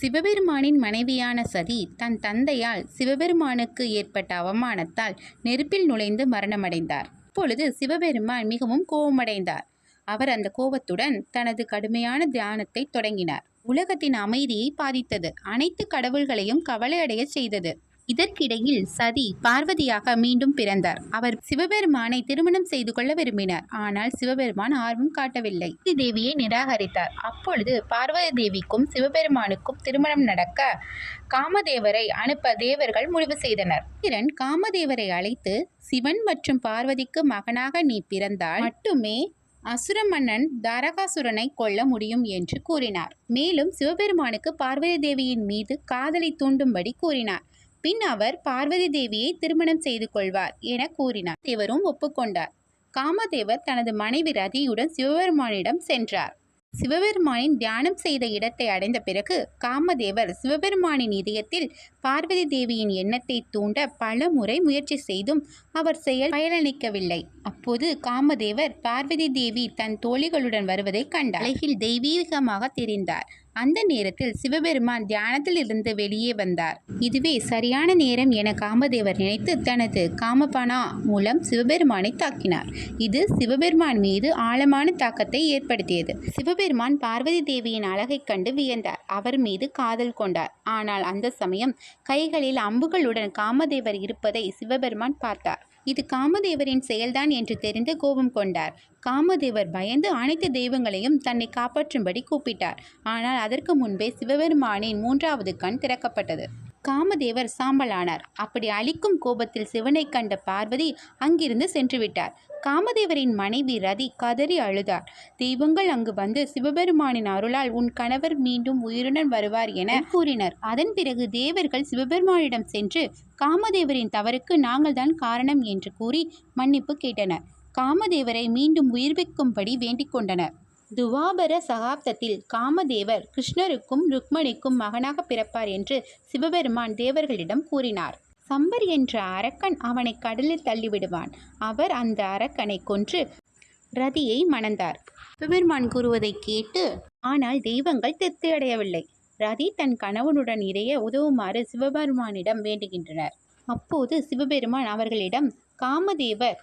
சிவபெருமானின் மனைவியான சதி தன் தந்தையால் சிவபெருமானுக்கு ஏற்பட்ட அவமானத்தால் நெருப்பில் நுழைந்து மரணமடைந்தார். அப்பொழுது சிவபெருமான் மிகவும் கோபமடைந்தார். அவர் அந்த கோபத்துடன் தனது கடுமையான தியானத்தை தொடங்கினார். உலகத்தின் அமைதியை பாதித்தது. அனைத்து கடவுள்களையும் கவலையடைய செய்தது. இதற்கிடையில் சதி பார்வதியாக மீண்டும் பிறந்தார். அவர் சிவபெருமானை திருமணம் செய்து கொள்ள விரும்பினார். ஆனால் சிவபெருமான் ஆர்வம் காட்டவில்லை. தேவியை நிராகரித்தார். அப்பொழுது பார்வதி தேவிக்கும் சிவபெருமானுக்கும் திருமணம் நடக்க காமதேவரை அனுப்ப தேவர்கள் முடிவு செய்தனர். கிரண் காமதேவரை அழைத்து சிவன் மற்றும் பார்வதிக்கு மகனாக நீ பிறந்தால் மட்டுமே அசுர மன்னன் தாரகாசுரனை கொல்ல முடியும் என்று கூறினார். மேலும் சிவபெருமானுக்கு பார்வதி தேவியின் மீது காதலை தூண்டும்படி கூறினார். பின் அவர் பார்வதி தேவியை திருமணம் செய்து கொள்வார் என கூறினார். தேவரும் ஒப்புக்கொண்டார். காமதேவர் தனது மனைவி ரதியுடன் சிவபெருமானிடம் சென்றார். சிவபெருமானின் தியானம் செய்த இடத்தை அடைந்த பிறகு காமதேவர் சிவபெருமானின் இதயத்தில் பார்வதி தேவியின் எண்ணத்தை தூண்ட பல முறை முயற்சி செய்தும் அவர் செயல் பயனளிக்கவில்லை. அப்போது காமதேவர் பார்வதி தேவி தன் தோழிகளுடன் வருவதை கண்டார். அழகில் தெய்வீகமாக தெரிந்தார். அந்த நேரத்தில் சிவபெருமான் தியானத்தில் இருந்து வெளியே வந்தார். இதுவே சரியான நேரம் என காமதேவர் நினைத்து தனது காமபானா மூலம் சிவபெருமானை தாக்கினார். இது சிவபெருமான் மீது ஆழமான தாக்கத்தை ஏற்படுத்தியது. சிவபெருமான் பார்வதி தேவியின் அழகைக் கண்டு வியந்தார். அவர் மீது காதல் கொண்டார். ஆனால் அந்த சமயம் கைகளில் அம்புகளுடன் காமதேவர் இருப்பதை சிவபெருமான் பார்த்தார். இது காமதேவரின் செயல்தான் என்று தெரிந்து கோபம் கொண்டார். காமதேவர் பயந்து அனைத்து தெய்வங்களையும் தன்னை காப்பாற்றும்படி கூப்பிட்டார். ஆனால் அதற்கு முன்பே சிவபெருமானின் மூன்றாவது கண் திறக்கப்பட்டது. காமதேவர் சாம்பலானார். அப்படி அழிக்கும் கோபத்தில் சிவனை கண்ட பார்வதி அங்கிருந்து சென்றுவிட்டார். காமதேவரின் மனைவி ரதி கதறி அழுதார். தெய்வங்கள் அங்கு வந்து சிவபெருமானின் அருளால் உன் கணவர் மீண்டும் உயிருடன் வருவார் என கூறினர். அதன் பிறகு தேவர்கள் சிவபெருமானிடம் சென்று காமதேவரின் தவறுக்கு நாங்கள்தான் காரணம் என்று கூறி மன்னிப்பு கேட்டனர். காமதேவரை மீண்டும் உயிர்ப்பிக்கும்படி வேண்டிக் கொண்டனர். துவாபர சகாப்தத்தில் காமதேவர் கிருஷ்ணருக்கும் ருக்மணிக்கும் மகனாக பிறப்பார் என்று சிவபெருமான் தேவர்களிடம் கூறினார். சம்பர் என்ற அரக்கன் அவனை கடலில் தள்ளிவிடுவான். அவர் அந்த அரக்கனை கொன்று ரதியை மணந்தார். சிவபெருமான் கூறுவதை கேட்டு ஆனால் தெய்வங்கள் திருப்தி அடையவில்லை. ரதி தன் கணவனுடன் இறைய உதவுமாறு சிவபெருமானிடம் வேண்டுகின்றனர். அப்போது சிவபெருமான் அவர்களிடம் காமதேவர்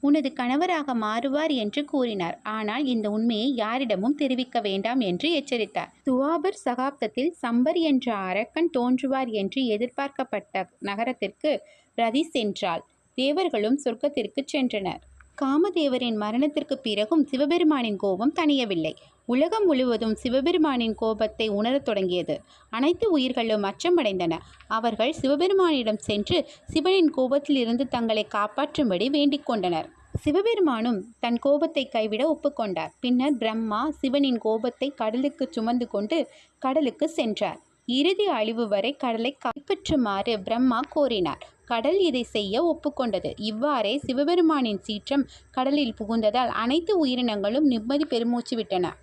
உனது கணவராக மாறுவார் என்று கூறினார். ஆனால் இந்த உண்மையை யாரிடமும் தெரிவிக்க வேண்டாம் என்று எச்சரித்தார். துவாபர் சகாப்தத்தில் சம்பர் என்ற அரக்கன் தோன்றுவார் என்று எதிர்பார்க்கப்பட்ட நகரத்திற்கு ரதி சென்றாள். தேவர்களும் சொர்க்கத்திற்கு சென்றனர். காமதேவரின் மரணத்திற்கு பிறகும் சிவபெருமானின் கோபம் தணியவில்லை. உலகம் முழுவதும் சிவபெருமானின் கோபத்தை உணரத் தொடங்கியது. அனைத்து உயிர்களும் அச்சமடைந்தன. அவர்கள் சிவபெருமானிடம் சென்று சிவனின் கோபத்திலிருந்து தங்களை காப்பாற்றும்படி வேண்டிக் கொண்டனர். சிவபெருமானும் தன் கோபத்தை கைவிட ஒப்புக்கொண்டார். பின்னர் பிரம்மா சிவனின் கோபத்தை கடலுக்கு சுமந்து கொண்டு கடலுக்கு சென்றார். இறுதி அழிவு வரை கடலை கைப்பற்றுமாறு பிரம்மா கோரினார். கடல் இதை செய்ய ஒப்புக்கொண்டது. இவ்வாறே சிவபெருமானின் சீற்றம் கடலில் புகுந்ததால் அனைத்து உயிரினங்களும் நிம்மதி பெருமூச்சு விட்டன.